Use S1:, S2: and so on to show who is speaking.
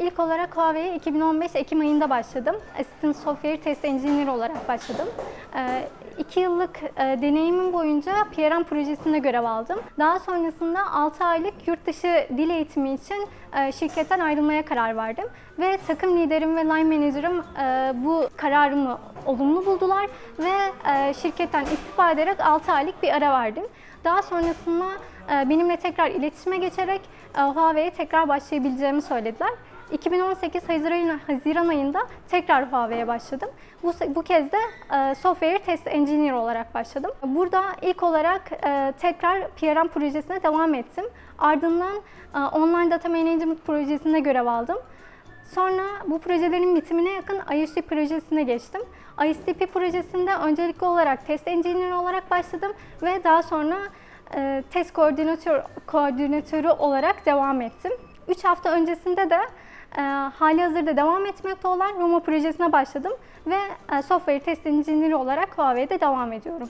S1: İlk olarak Huawei'ye 2015 Ekim ayında başladım. Assistant Software Test Engineer olarak başladım. Ee, iki yıllık e, deneyimim boyunca PRM projesinde görev aldım. Daha sonrasında 6 aylık yurt dışı dil eğitimi için e, şirketten ayrılmaya karar verdim. Ve takım liderim ve line manager'ım e, bu kararımı olumlu buldular ve e, şirketten istifa ederek 6 aylık bir ara verdim. Daha sonrasında e, benimle tekrar iletişime geçerek e, Huawei'ye tekrar başlayabileceğimi söylediler. 2018 Haziran, Haziran ayında tekrar Huawei'ye başladım. Bu, bu kez de e, Software Test Engineer olarak başladım. Burada ilk olarak e, tekrar PRM projesine devam ettim. Ardından e, Online Data Management projesinde görev aldım. Sonra bu projelerin bitimine yakın ISP projesine geçtim. ISTP projesinde öncelikli olarak test engineer olarak başladım ve daha sonra e, test koordinatör koordinatörü olarak devam ettim. 3 hafta öncesinde de e, hali hazırda devam etmekte olan Roma projesine başladım ve e, software test engineer olarak Huawei'de devam ediyorum.